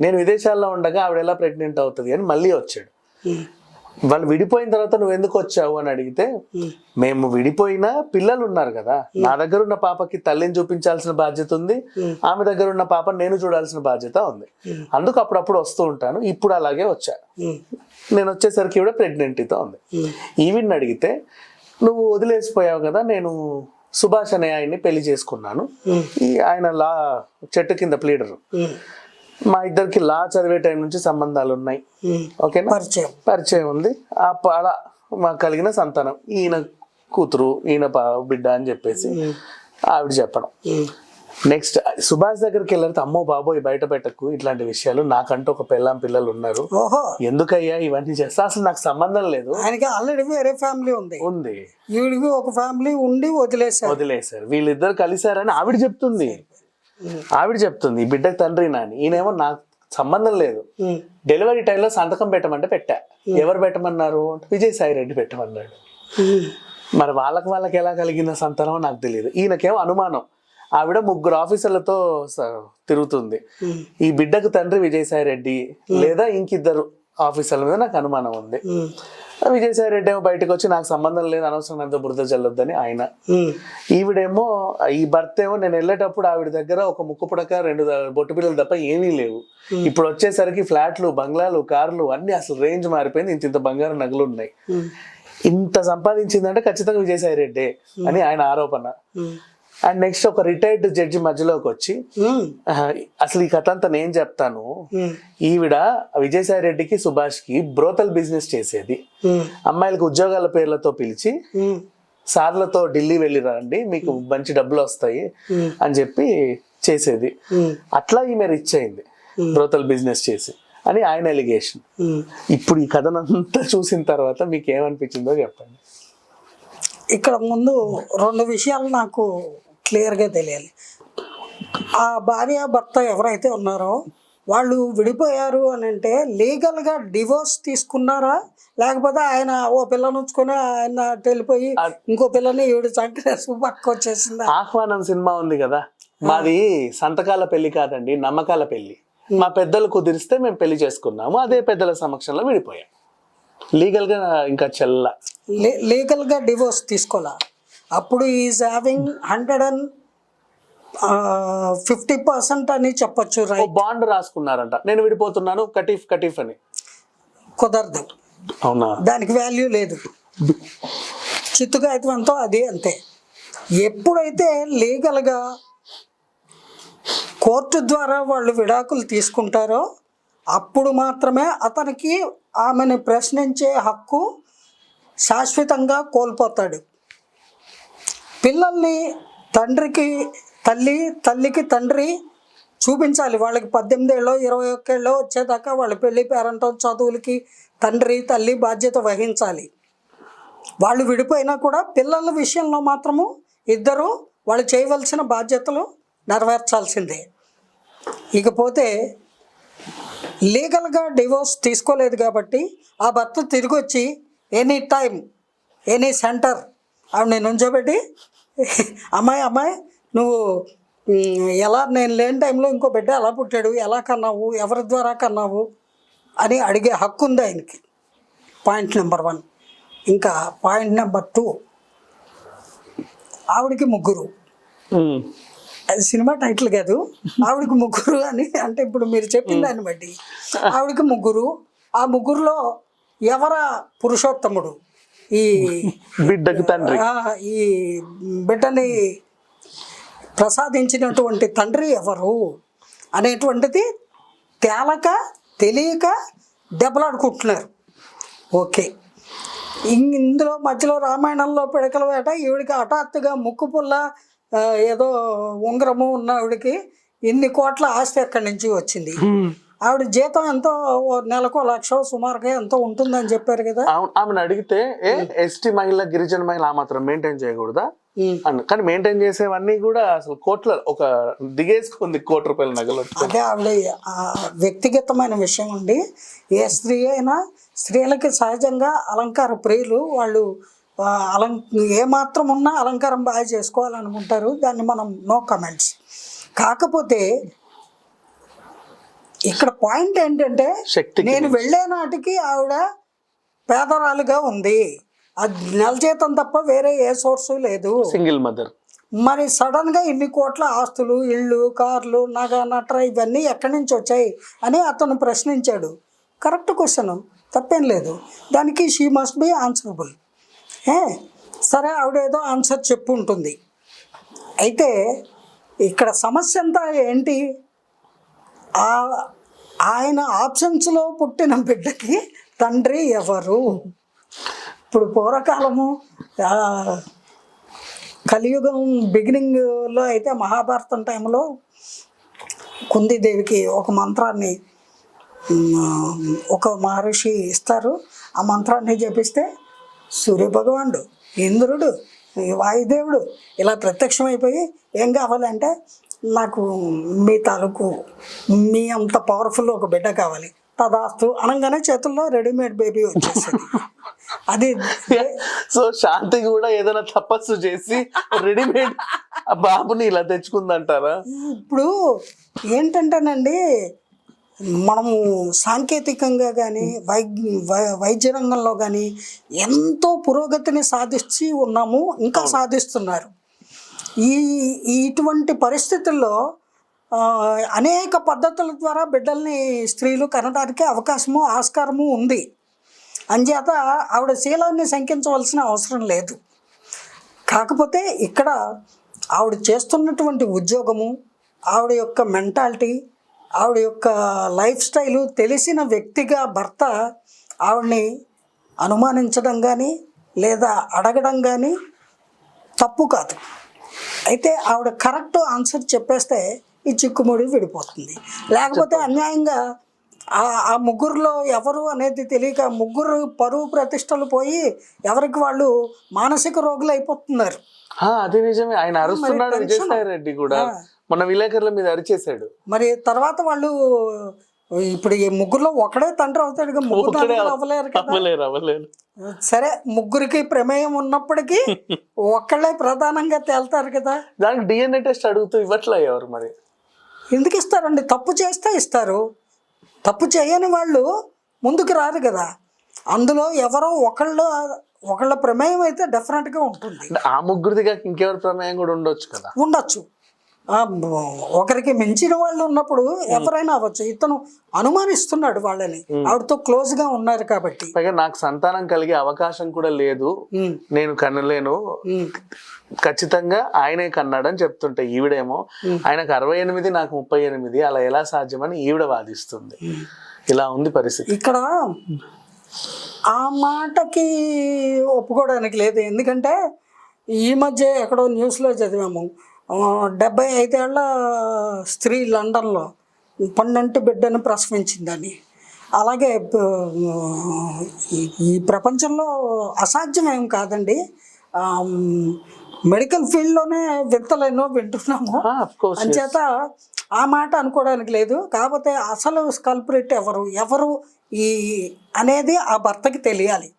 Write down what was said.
నేను విదేశాల్లో ఉండగా ఆవిడ ఎలా ప్రెగ్నెంట్ అవుతుంది అని మళ్ళీ వచ్చాడు. వాళ్ళు విడిపోయిన తర్వాత నువ్వు ఎందుకు వచ్చావు అని అడిగితే మేము విడిపోయినా పిల్లలు ఉన్నారు కదా నా దగ్గర ఉన్న పాపకి తల్లిని చూపించాల్సిన బాధ్యత ఉంది ఆమె దగ్గర ఉన్న పాప నేను చూడాల్సిన బాధ్యత ఉంది. అందుకు అప్పుడప్పుడు వస్తూ ఉంటాను ఇప్పుడు అలాగే వచ్చా. నేను వచ్చేసరికి కూడా ప్రెగ్నెంటీతో ఉంది. ఉమ్, ఈవిని అడిగితే నువ్వు వదిలేసిపోయావు కదా నేను సుభాష్ అనే ఆయన్ని పెళ్ళి చేసుకున్నాను. ఆయన లా చెట్టు కింద ప్లీడరు. మా ఇద్దరికి లా చదివే టైం నుంచి సంబంధాలు ఉన్నాయి. ఓకేనా? పరిచయం. పరిచయం ఉంది. ఆ అలా మాకు కలిగిన సంతానం. ఈయన కూతురు ఈయన బిడ్డ అని చెప్పేసి ఆవిడ చెప్పడం. నెక్స్ట్ సుభాష్ దగ్గరికి వెళ్ళితే అమ్మో బాబోయ్ బయట పెట్టకు ఇట్లాంటి విషయాలు. నాకంటూ ఒక పెళ్ళాం పిల్లలు ఉన్నారు. ఎందుకయ్యా ఇవన్నీ చేస్తా? అసలు నాకు సంబంధం లేదు. ఆయనకి ఆల్రెడీ వేరే ఫ్యామిలీ ఉంది. ఉంది. ఈవిడికి ఒక ఫ్యామిలీ ఉండి వదిలేశారు. వదిలేశారు. వీళ్ళిద్దరు కలిశారని ఆవిడ చెప్తుంది. ఆవిడ చెప్తుంది ఈ బిడ్డకు తండ్రి నాని ఈయనేమో నాకు సంబంధం లేదు. డెలివరీ టైంలో సంతకం పెట్టమంటే పెట్టా. ఎవరు పెట్టమన్నారు? విజయసాయి రెడ్డి పెట్టమన్నాడు. మరి వాళ్ళకి వాళ్ళకి ఎలా కలిగిన సంతానమో నాకు తెలియదు ఈయనకేమో అనుమానం. ఆవిడ ముగ్గురు ఆఫీసర్లతో తిరుగుతుంది. ఈ బిడ్డకు తండ్రి విజయసాయి రెడ్డి లేదా ఇంకిద్దరు ఆఫీసర్ల మీద నాకు అనుమానం ఉంది. విజయసాయి రెడ్డి ఏమో బయటకు వచ్చి నాకు సంబంధం లేదు అనవసరం ఎంతో బురద చల్లొద్దని ఆయన. ఈవిడేమో ఈ భర్త ఏమో నేను వెళ్ళేటప్పుడు ఆవిడ దగ్గర ఒక ముక్కు పుడక రెండు బొట్టు పిల్లలు తప్ప ఏమీ లేవు. ఇప్పుడు వచ్చేసరికి ఫ్లాట్లు బంగ్లాలు కార్లు అన్ని అసలు రేంజ్ మారిపోయింది ఇంత ఇంత బంగారు నగలు ఉన్నాయి. ఇంత సంపాదించిందంటే ఖచ్చితంగా విజయసాయి రెడ్డే అని ఆయన ఆరోపణ. అండ్ నెక్స్ట్ ఒక రిటైర్డ్ జడ్జి మధ్యలోకి వచ్చి ఉమ్, "ఆహా, అసలు ఈ కథ అంతా నేను చెప్తాను. ఉమ్, ఈవిడ విజయసాయి రెడ్డికి సుభాష్కి బ్రోతల్ బిజినెస్ చేసేది. ఉమ్, అమ్మాయిలకు ఉద్యోగాల పేర్లతో పిలిచి ఉమ్, సార్లతో ఢిల్లీ వెళ్ళి రండి మీకు మంచి డబ్బులు వస్తాయి అని చెప్పి చేసేది. అట్లా ఈమె రిచ్ అయింది బ్రోతల్ బిజినెస్ చేసి అని ఆయన ఎలిగేషన్. ఇప్పుడు ఈ కథనంతా చూసిన తర్వాత మీకు ఏమనిపించిందో చెప్పండి. ఇక్కడ ముందు రెండు విషయాలు నాకు క్లియర్గా తెలియాలి. ఆ భార్య భర్త ఎవరైతే ఉన్నారో వాళ్ళు విడిపోయారు అని అంటే లీగల్గా డివోర్స్ తీసుకున్నారా? లేకపోతే ఆయన ఓ పిల్లని ఉంచుకొని ఆయన వెళ్ళిపోయి ఇంకో పిల్లని ఈవిడ చంకరేసు పక్క వచ్చేసిందా? ఆహ్వానం సినిమా ఉంది కదా. మాది సంతకాల పెళ్ళి కాదండి నమ్మకాల పెళ్ళి. మా పెద్దలు కుదిరిస్తే మేము పెళ్ళి చేసుకున్నాము అదే పెద్దల సమక్షంలో విడిపోయాం. లీగల్గా ఇంకా చెల్ల. లీ- లీగల్గా డివోర్స్ తీసుకోవాలా అప్పుడు is having hundred and fifty percent అని చెప్పొచ్చు బాండ్ రాసుకున్నారంట. నేను విడిపోతున్నాను కటీఫ్ కటీఫ్ అని. కుదరదు. అవునా? దానికి వాల్యూ లేదు. చిత్తుకాయితంతో అది అంతే. ఎప్పుడైతే లీగల్గా కోర్టు ద్వారా వాళ్ళు విడాకులు తీసుకుంటారో అప్పుడు మాత్రమే అతనికి ఆమెను ప్రశ్నించే హక్కు శాశ్వతంగా కోల్పోతాడు. పిల్లల్ని తండ్రికి తల్లి తల్లికి తండ్రి చూపించాలి. వాళ్ళకి పద్దెనిమిదేళ్ళు ఇరవై ఒక్కేళ్ళు వచ్చేదాకా వాళ్ళ పెళ్ళి పేరంటం చదువులకి తండ్రి తల్లి బాధ్యత వహించాలి. వాళ్ళు విడిపోయినా కూడా పిల్లల విషయంలో మాత్రము ఇద్దరు వాళ్ళు చేయవలసిన బాధ్యతలు నెరవేర్చాల్సిందే. ఇకపోతే లీగల్గా డివోర్స్ తీసుకోలేదు కాబట్టి ఆ భర్త తిరిగి వచ్చి ఎనీ టైం ఎనీ సెంటర్ ఆవిడ నుంచోబెట్టి అమ్మాయి అమ్మాయి నువ్వు ఎలా నేను లేని టైంలో ఇంకో బిడ్డ ఎలా పుట్టాడు? ఎలా కన్నావు? ఎవరి ద్వారా కన్నావు? అని అడిగే హక్కు ఉంది ఆయనకి. పాయింట్ నెంబర్ వన్ ఇంకా పాయింట్ నెంబర్ టూ ఆవిడకి ముగ్గురు. అది సినిమా టైటిల్ కాదు. ఆవిడకి ముగ్గురు అని అంటే ఇప్పుడు మీరు చెప్పిన దాన్ని బట్టి. ఆవిడకి ముగ్గురు. ఆ ముగ్గురులో ఎవర పురుషోత్తముడు? ఈ బిడ్డకు తండ్రి. ఈ బిడ్డని ప్రసాదించినటువంటి తండ్రి ఎవరు అనేటువంటిది తేలక తెలియక దెబ్బలాడుకుంటున్నారు. ఓకే. ఇందులో మధ్యలో రామాయణంలో పిడకల వేట ఈవిడికి హఠాత్తుగా ముక్కు పుల్ల ఏదో ఉంగరము ఉన్న ఆవిడకి ఇన్ని కోట్ల ఆస్తి ఎక్కడి నుంచి వచ్చింది. ఆవిడ జీతం ఎంతో నెలకు లక్ష సుమారుగా ఎంతో ఉంటుందని చెప్పారు కదా. ఆమెను అడిగితే ఏ ఎస్టీ మహిళ గిరిజన మహిళ ఆ మాత్రం మెయింటైన్ చేయకూడదా. అన్న కానీ మెయింటైన్ చేసేవన్నీ కూడా అసలు కోట్ల ఒక దిగేసుకుంది కోటి రూపాయల నగలు అదే ఆవిడ వ్యక్తిగతమైన విషయం అండి. ఏ స్త్రీ అయినా స్త్రీలకి సహజంగా అలంకార ప్రియులు వాళ్ళు అలం ఏమాత్రం ఉన్నా అలంకారం బాగా చేసుకోవాలనుకుంటారు. దాన్ని మనం నో కమెంట్స్ కాకపోతే ఇక్కడ పాయింట్ ఏంటంటే నేను వెళ్ళే నాటికి ఆవిడ పేదరాలుగా ఉంది. అది నెల జీతం తప్ప వేరే ఏ సోర్సు లేదు. సింగిల్ మదర్ మరి సడన్గా ఇన్ని కోట్ల ఆస్తులు ఇళ్ళు కార్లు నగ నట్ర ఇవన్నీ ఎక్కడి నుంచి వచ్చాయి అని అతను ప్రశ్నించాడు. కరెక్ట్ క్వశ్చన్ తప్పేం లేదు. దానికి షీ మస్ట్ బి ఆన్సరబుల్ సరే ఆవిడేదో ఆన్సర్ చెప్పు ఉంటుంది. అయితే ఇక్కడ సమస్య అంతా ఏంటి? ఆ ఆయన ఆప్షన్స్లో పుట్టిన బిడ్డకి తండ్రి ఎవరు? ఇప్పుడు పూర్వకాలము కలియుగం బిగినింగ్లో అయితే మహాభారతం టైంలో కుందీదేవికి ఒక మంత్రాన్ని ఒక మహర్షి ఇస్తారు. ఆ మంత్రాన్ని జపిస్తే సూర్యభగవానుడు ఇంద్రుడు వాయుదేవుడు ఇలా ప్రత్యక్షమైపోయి ఏం కావాలంటే నాకు మీ తాలూకు మీ అంత పవర్ఫుల్ ఒక బిడ్డ కావాలి. తదాస్తు అనగానే చేతుల్లో రెడీమేడ్ బేబీ వచ్చేసింది. అది సో శాంతి కూడా ఏదైనా తపస్సు చేసి రెడీమేడ్ బాబుని ఇలా తెచ్చుకుందంటారా? ఇప్పుడు ఏంటంటేనండి మనము సాంకేతికంగా కానీ వై వై- వైద్య రంగంలో కానీ ఎంతో పురోగతిని సాధించి ఉన్నాము ఇంకా సాధిస్తున్నారు. ఈ ఇటువంటి పరిస్థితుల్లో అనేక పద్ధతుల ద్వారా బిడ్డల్ని స్త్రీలు కనడానికి అవకాశము ఆస్కారము ఉంది. అంచేత ఆవిడ శీలాన్ని శంకించవలసిన అవసరం లేదు. కాకపోతే ఇక్కడ ఆవిడ చేస్తున్నటువంటి ఉద్యోగము ఆవిడ యొక్క మెంటాలిటీ ఆవిడ యొక్క లైఫ్ స్టైలు తెలిసిన వ్యక్తిగా భర్త ఆవిడని అనుమానించడం కానీ లేదా అడగడం కానీ తప్పు కాదు. అయితే ఆవిడ కరెక్ట్ ఆన్సర్ చెప్పేస్తే ఈ చిక్కుముడి విడిపోతుంది. లేకపోతే అన్యాయంగా ఆ ముగ్గురులో ఎవరు అనేది తెలియక ముగ్గురు పరువు ప్రతిష్టలు పోయి ఎవరికి వాళ్ళు మానసిక రోగులు అయిపోతున్నారు అది నిజమే. ఆయన అరుస్తున్నాడు. విజయసాయి రెడ్డి కూడా. మన విలేకరుల మీద అరిచేశాడు. మరి తర్వాత వాళ్ళు ఇప్పుడు ఈ ముగ్గురులో ఒకడే తండ్రి అవుతాడు ముగ్గురు అవ్వలేరు అవ్వలేరు అవ్వలేరు. సరే ముగ్గురికి ప్రమేయం ఉన్నప్పటికీ ఒక్కళ్ళే ప్రధానంగా తేల్తారు కదా. దానికి డిఎన్ఏ టెస్ట్ అడుగుతూ ఇవ్వట్లే ఎవరు మరి? ఎందుకు ఇస్తారండి? తప్పు చేస్తే ఇస్తారు. తప్పు చేయని వాళ్ళు ముందుకు రారు కదా. అందులో ఎవరో ఒకళ్ళు ఒకళ్ళ ప్రమేయం అయితే డెఫినెట్గా ఉంటుంది. ఆ ముగ్గురిది కాక ఇంకెవరి ప్రమేయం కూడా ఉండొచ్చు కదా? ఉండొచ్చు. ఒకరికి మించిన వాళ్ళు ఉన్నప్పుడు ఎవరైనా అవ్వచ్చు. ఇతను అనుమానిస్తున్నాడు వాళ్ళని. ఆవిడతో క్లోజ్గా ఉన్నారు కాబట్టి. పైగా నాకు సంతానం కలిగే అవకాశం కూడా లేదు. నేను కనలేను. ఖచ్చితంగా ఆయనే కన్నాడని చెప్తుంటే ఈవిడేమో ఆయనకు అరవై ఎనిమిది నాకు ముప్పై ఎనిమిది అలా ఎలా సాధ్యమని ఈవిడ వాదిస్తుంది. ఇలా ఉంది పరిస్థితి. ఇక్కడ ఆ మాటకి ఒప్పుకోవడానికి లేదు. ఎందుకంటే ఈ మధ్య ఎక్కడో న్యూస్లో చదివాము. డెబ్బై ఐదేళ్ళ స్త్రీ లండన్లో పన్నెండు బిడ్డను ప్రసవించిందని. అలాగే ఈ- ప్రపంచంలో అసాధ్యం ఏం కాదండి మెడికల్ ఫీల్డ్లోనే వింతలు ఎన్నో వింటున్నాము అంచేత ఆ మాట అనుకోవడానికి లేదు. కాకపోతే అసలు స్కల్ప్రిట్ ఎవరు? ఎవరు? ఈ అనేది ఆ భర్తకి తెలియాలి.